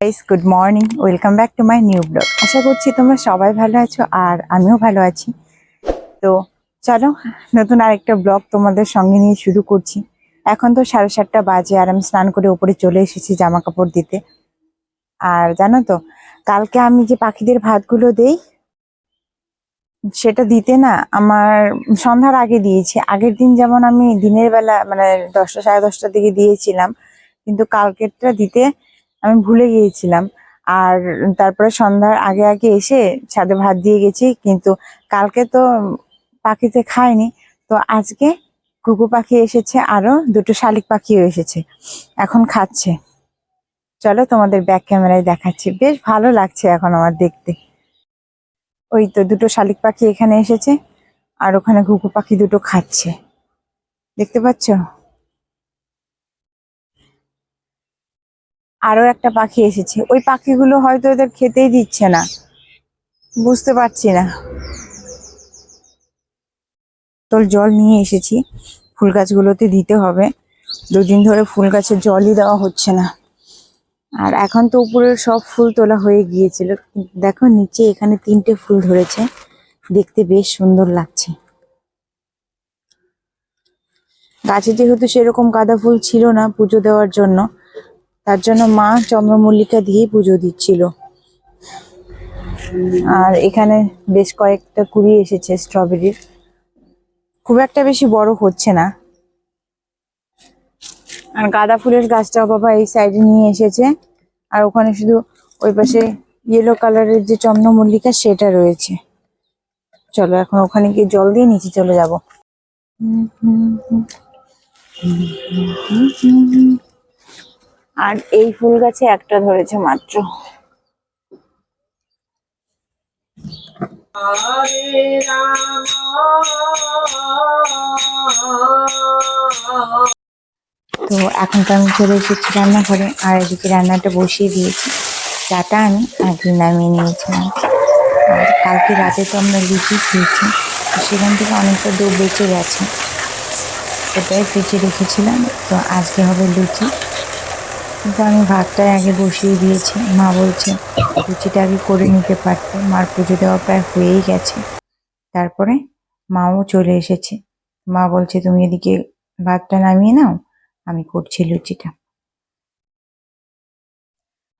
Guys good morning welcome back to my new blog আশা করছি তোমরা সবাই ভালো আছো আর আমিও ভালো আছি। তো চলো, নতুন আরেকটা ব্লগ তোমাদের সঙ্গে নিয়ে শুরু করছি। এখন তো সাড়ে সাতটা বাজে আর আমি স্নান করে উপরে চলে এসেছি জামা কাপড় দিতে। আর জানো তো, কালকে আমি যে পাখিদের ভাতগুলো দেই, সেটা দিতে না আমার সন্ধ্যার আগে দিয়েছি। আগের দিন যেমন আমি দিনের বেলা মানে দশটা, সাড়ে দশটার দিকে দিয়েছিলাম, কিন্তু কালকেরটা দিতে আমি ভুলে গিয়েছিলাম। আর তারপরে সন্ধ্যার আগে আগে এসে ছাদে ভাত দিয়ে গেছি, কিন্তু কালকে তো পাখিতে খায়নি। তো আজকে কুকু পাখি এসেছে, আরও দুটো শালিক পাখিও এসেছে। এখন খাচ্ছে। চলো তোমাদের ব্যাক ক্যামেরায় দেখাচ্ছি। বেশ ভালো লাগছে এখন আমার দেখতে। ওই তো দুটো শালিক পাখি এখানে এসেছে, আর ওখানে ঘুঘু পাখি দুটো খাচ্ছে। দেখতে পাচ্ছ? আরও একটা পাখি এসেছে। ওই পাখিগুলো হয়তো এদের খেতেই দিচ্ছে না। বুঝতে পারছি না। তোর জল নিয়ে এসেছি। ফুল গাছগুলোতে দিতে হবে। দুদিন ধরে ফুল গাছে জলই দেওয়া হচ্ছে না। আর এখন তো উপরের সব ফুল তোলা হয়ে গিয়েছিল। দেখো নিচে এখানে তিনটে ফুল ধরেছে। দেখতে বেশ সুন্দর লাগছে। গাছে যেহেতু সেরকম গাঁদা ফুল ছিল না পুজো দেওয়ার জন্য তার জন্য মা চন্দ্রমল্লিকা দিয়ে পুজো দিচ্ছিল। আর এখানে বেশ কয়েকটা কুড়ি এসেছে স্ট্রবেরির খুব একটা বেশি বড় হচ্ছে না। আর গাঁদা ফুলের গাছটাও বাবা এই সাইডে নিয়ে এসেছে। আর ওখানে শুধু ওই পাশে ইয়েলো কালারের যে চন্দ্রমল্লিকা সেটা রয়েছে। চলো এখন ওখানে গিয়ে জল দিয়ে নিচে চলে যাব। আর এই ফুল গাছে একটা ধরেছে মাত্র। তো এখন তো আমি চলে এসেছি রান্নাঘরে, আর এদিকে রান্নাটা বসিয়ে দিয়েছি। চাটা আমি আগে নামিয়ে নিয়েছিলাম। আর কালকে রাতে তো আমরা লুচি খেয়েছি সেখান থেকে অনেকটা দু বেঁচে গেছে। ওটাই ফ্রিজে রেখেছিলাম, তো আজকে হবে লুচি। কিন্তু আমি ভাতটাই আগে বসিয়ে দিয়েছি। মা বলছে, লুচিটা আগে করে নিতে পারতে। মার পুজো দেওয়া প্রায় হয়েই গেছে। তারপরে মাও চলে এসেছে। মা বলছে, তুমি এদিকে ভাতটা নামিয়ে নাও, আমি করছি লুচিটা।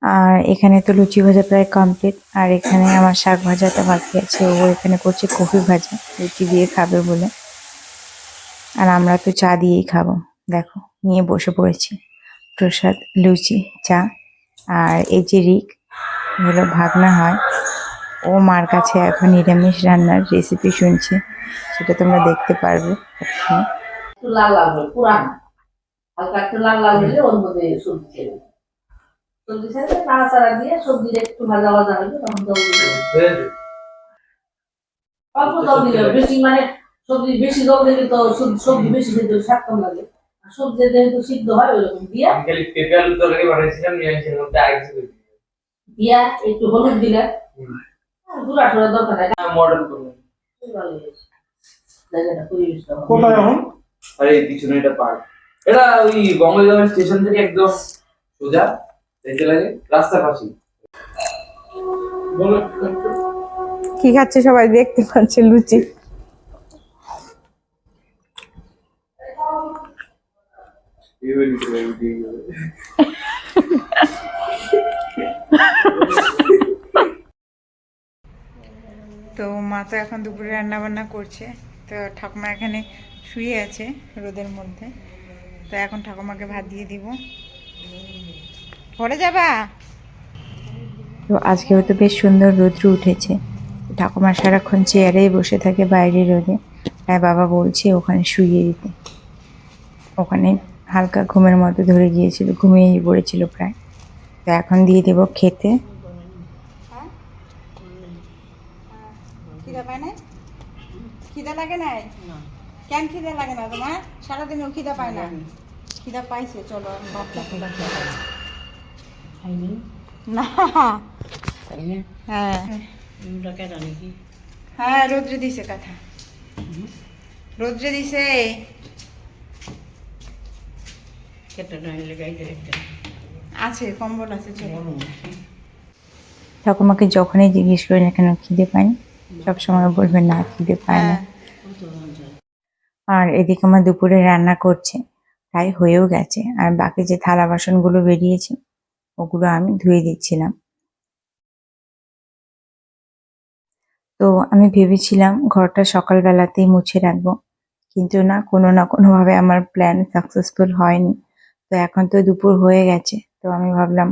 আর এখানে তো লুচি ভাজা প্রায় কমপ্লিট। আর এখানে আমার শাক ভাজাটা বাকি আছে। ও এখানে করছে কফি ভাজা, লুচি দিয়ে খাবে বলে। আর আমরা তো চা দিয়েই খাব। দেখো, নিয়ে বসে পড়েছি। প্রসাদ লুচি চা আর এই যে রিক হলো ভাগনা হয়। ও মার কাছে এখন নিরামিষ রান্নার রেসিপি শুনছে সেটা তোমরা দেখতে পারবে লাল লাল পুরান। হালকা একটু লাল লাল হলে ওর মধ্যে সবজি ছেড়ে সবজি ছেড়ে নাড়াচাড়া দিয়ে সবজিটা একটু ভাজা ভাজা হবে তখন জল দিবে। অল্প জল দিলে বেশি মানে সবজি বেশি জল দিলে তো সবজি বেশি দিলে শাক কম লাগে। সবজি যেহেতু সিদ্ধ হয় ওইরকম দিয়া আমি খালি পেঁপে আলুর তরকারি বানাইছিলাম নিরামিষের মধ্যে আর কিছু দিয়া একটু হলুদ দিলে। হুম। আর গুঁড়া টুড়া দরকার নাই। মডেল। কোথায় এখন? আরে পিছনে এটা পার্ক। এটা ওই স্টেশন থেকে একদম সোজা দেখতে লাগে রাস্তার পাশে কি খাচ্ছে সবাই দেখতে পাচ্ছে লুচি এইভাবে নিতে পারবি, এইভাবে। তো মা তো এখন দুপুরে রান্না বান্না করছে। তো ঠাকুমা এখানে শুয়ে আছে রোদের মধ্যে। তো এখন ঠাকুমাকে ভাত দিয়ে দিব। পরে যাবা? তো আজকে হয়তো বেশ সুন্দর রৌদ্র উঠেছে। ঠাকুমা সারাক্ষণ চেয়ারেই বসে থাকে বাইরে রোদে। তাই বাবা বলছে ওখানে শুয়ে দিতে। ওখানে হালকা ঘুমের মতো ধরে গিয়েছিল ঘুমিয়েই পড়েছিল প্রায়। তো এখন দিয়ে দেবো খেতে। খিদা পায় না খিদা লাগে নাই? কেন খিদা লাগে না তোমার? সারাদিনও খিদা পায় না? খিদা পাইছে চলো না। হ্যাঁ। হ্যাঁ রোদ্রে দিছে কথা। রোদ্রে দিছে। আছে কম্বল আছে ঠাকুমাকে যখনই জিজ্ঞেস করি না কেন খিদে পাইনি সবসময় বলবেন না খিদে পায় না। আর এদিকে আমার দুপুরে রান্না করছে প্রায় হয়েও গেছে। আর বাকি যে থালা বাসনগুলো বেরিয়েছে ওগুলো আমি ধুয়ে দিচ্ছিলাম। তো আমি ভেবেছিলাম ঘরটা সকালবেলাতেই মুছে রাখব। কিন্তু না কোনো না কোনোভাবে আমার প্ল্যান সাকসেসফুল হয়নি। তো এখন তো দুপুর হয়ে গেছে, তো আমি ভাবলাম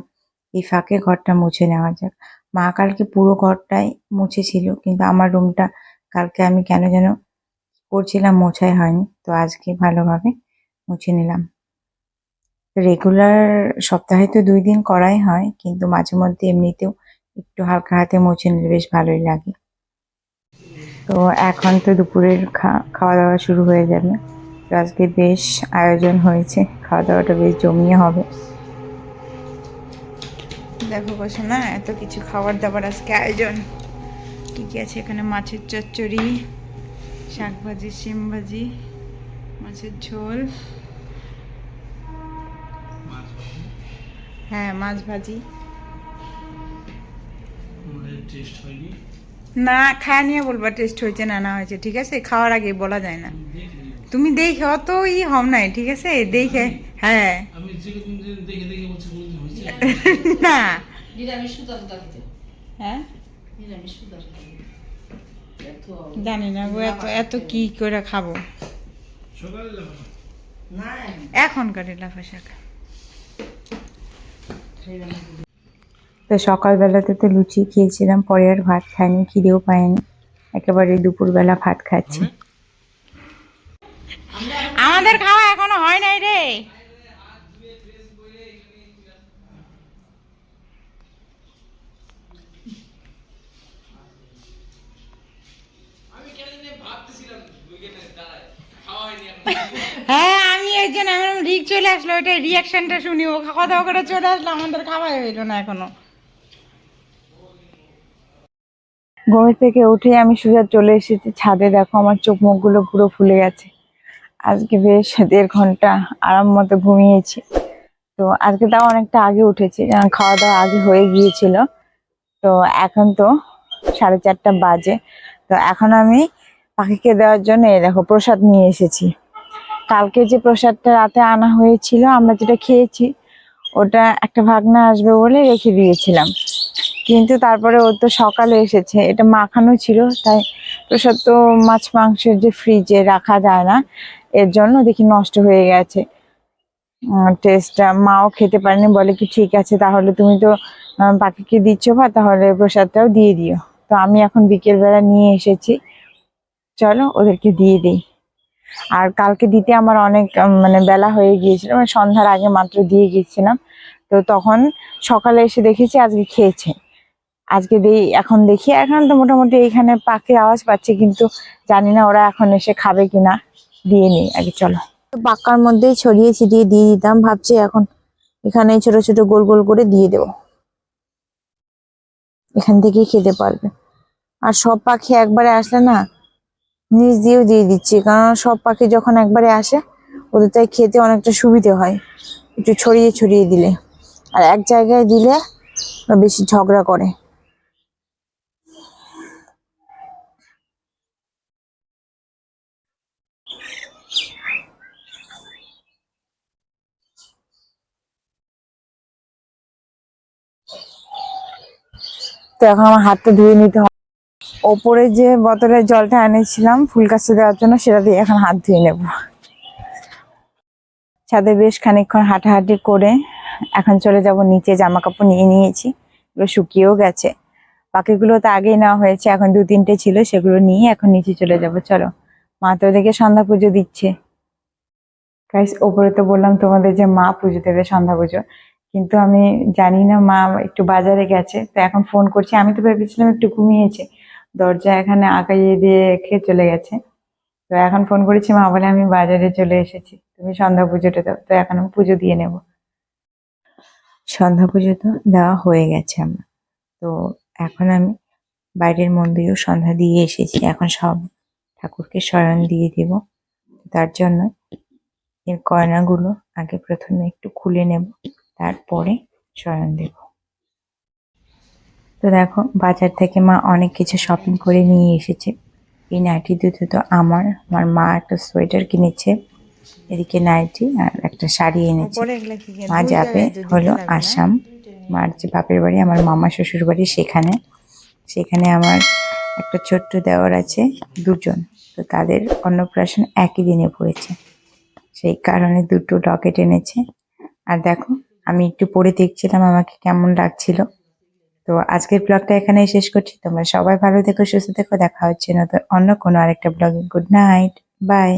এই ফাঁকে ঘরটা মুছে নেওয়া যাক। মা কালকে পুরো ঘরটাই মুছেছিল, কিন্তু আমার রুমটা কালকে আমি কেন যেন করছিলাম মোছাই হয়নি, তো আজকে ভালোভাবে মুছে নিলাম। রেগুলার সপ্তাহে তো দুই দিন করাই হয়, কিন্তু মাঝে মধ্যে এমনিতেও একটু হালকা হাতে মুছে নিলে বেশ ভালোই লাগে। তো এখন তো দুপুরের খাওয়া দাওয়া শুরু হয়ে যাবে। আজকে বেশ আয়োজন হয়েছে খাওয়া দাওয়াটা বেশ জমিয়ে হবে। দেখো বসে না এত কিছু খাবার দাবার আজকে আয়োজন। কি কি আছে এখানে? মাছের চচ্চড়ি শাক ভাজি শিম ভাজি মাছের ঝোল। হ্যাঁ মাছ ভাজি। না খায় নিয়ে বলবা টেস্ট হয়েছে না না হয়েছে। ঠিক আছে? খাওয়ার আগে বলা যায় না। তুমি দেখে অত ই হম নাই ঠিক আছে? দেখে হ্যাঁ। আমি দেখে দেখে বলছি না। হ্যাঁ? জানি না গো এত এত কি করে খাব? সকালে লাগানো না এখনকার লাফা শাক। তো সকালবেলাতে তো লুচি খেয়েছিলাম পরে আর ভাত খাইনি খিদেও পাইনি। একেবারে দুপুরবেলা ভাত খাচ্ছি। আমাদের খাওয়া এখনও হয় নাই রে। হ্যাঁ আমি এই জন্য আমার রিক চলে আসলো ওইটা রিয়াকশনটা শুনি ও দাওয়া করে চলে আসলো আমাদের খাওয়াই হইল না এখনও। ঘুম থেকে উঠে আমি সোজা চলে এসেছি ছাদে দেখো আমার চোখ মুখগুলো পুরো ফুলে গেছে। আজকে বেশ দেড় ঘণ্টা আরাম মতো ঘুমিয়েছি। তো আজকে তাও অনেকটা আগে উঠেছি কারণ খাওয়া দাওয়া আগে হয়ে গিয়েছিল। তো এখন তো সাড়ে চারটা বাজে। তো এখন আমি পাখিকে দেওয়ার জন্য দেখো প্রসাদ নিয়ে এসেছি। কালকে যে প্রসাদটা রাতে আনা হয়েছিল, আমরা যেটা খেয়েছি, ওটা একটা ভাগনা আসবে বলে রেখে দিয়েছিলাম। কিন্তু তারপরে ও তো সকালে এসেছে, এটা মাখানো ছিল, তাই প্রসাদ তো মাছ মাংসের যে ফ্রিজে রাখা যায় না এর জন্য দেখি নষ্ট হয়ে গেছে। টেস্টটা মাও খেতে পারেনি, বলে কি ঠিক আছে, তাহলে তুমি তো পাখিকে দিচ্ছ বা তাহলে প্রসাদটাও দিয়ে দিও। তো আমি এখন বিকেলবেলা নিয়ে এসেছি। চলো ওদেরকে দিয়ে দিই। আর কালকে দিতে আমার অনেক মানে বেলা হয়ে গিয়েছিল মানে সন্ধ্যার আগে মাত্র দিয়ে গিয়েছিলাম। তো তখন সকালে এসে দেখেছি আজকে খেয়েছে। আজকে দিই, এখন দেখি, এখন তো মোটামুটি এইখানে পাখির আওয়াজ পাচ্ছি, কিন্তু জানি না ওরা এখন এসে খাবে কিনা। দিয়ে নিই, আগে চলো। পাক্কার মধ্যেই ছড়িয়ে ছিটিয়ে দিয়ে দিতাম, ভাবছি এখন এখানে ছোট ছোট গোল গোল করে দিয়ে দেবো। এখান থেকেই খেতে পারবে। আর সব পাখি একবারে আসলে না, নিচ দিয়েও দিয়ে দিচ্ছি, কারণ সব পাখি যখন একবারে আসে, ওদের তাই খেতে অনেকটা সুবিধে হয়, একটু ছড়িয়ে ছড়িয়ে দিলে। আর এক জায়গায় দিলে বেশি ঝগড়া করে। তো এখন আমার হাতটা ধুয়ে নিতে হবে। ওপরে যে বোতলের জলটা এনেছিলাম ফুল গাছে দেওয়ার জন্য, সেটা দিয়ে এখন হাত ধুয়ে নেব। ছাদে বেশ খানিকক্ষণ হাঁটাহাঁটি করে এখন চলে যাব নিচে জামা কাপড় নিয়ে নিয়েছি। এগুলো শুকিয়েও গেছে। বাকিগুলো তো আগেই নেওয়া হয়েছে, এখন দু তিনটে ছিল, সেগুলো নিয়ে এখন নিচে চলে যাব। চলো, মা তো ওদিকে সন্ধ্যা পুজো দিচ্ছে। ওপরে তো বললাম তোমাদের যে মা পুজো দেবে সন্ধ্যা পুজো। কিন্তু আমি জানি না, মা একটু বাজারে গেছে, তো এখন ফোন করছি। আমি তো ভেবেছিলাম একটু ঘুমিয়েছে। দরজা এখানে আঁকাইয়ে দিয়ে রেখে চলে গেছে। তো এখন ফোন করেছি, মা বলে আমি বাজারে চলে এসেছি। তুমি সন্ধ্যা পুজোটা দাও, তো এখন আমি পুজো দিয়ে নেব। সন্ধ্যা পুজো তো দেওয়া হয়ে গেছে আমার। তো এখন আমি বাইরের মন্দিরেও সন্ধ্যা দিয়ে এসেছি। এখন সব ঠাকুরকে স্মরণ দিয়ে দেব। তার জন্য এর কয়নাগুলো আগে প্রথমে একটু খুলে নেব। তারপরে শরণ দেব। তো দেখো বাজার থেকে মা অনেক কিছু শপিং করে নিয়ে এসেছে। এই নাইটি দুটো তো আমার। আমার মা একটা সোয়েটার কিনেছে এদিকে নাইটি আর একটা শাড়ি এনেছে। মা যাবে হলো আসাম। মার যে বাপের বাড়ি আমার মামা শ্বশুর বাড়ি সেখানে। সেখানে আমার একটা ছোট্ট দেওয়ার আছে দুজন। তো তাদের অন্নপ্রাশন একই দিনে পড়েছে। সেই কারণে দুটো লকেট এনেছে। আর দেখো আমি একটু পরে দেখছিলাম আমাকে কেমন লাগছিল। তো আজকের ব্লগটা এখানে শেষ করছি। তোমরা সবাই ভালো থেকো, সুস্থ থেকো। দেখা হচ্ছে না তো অন্য কোনো আরেকটা ব্লগে গুড নাইট বাই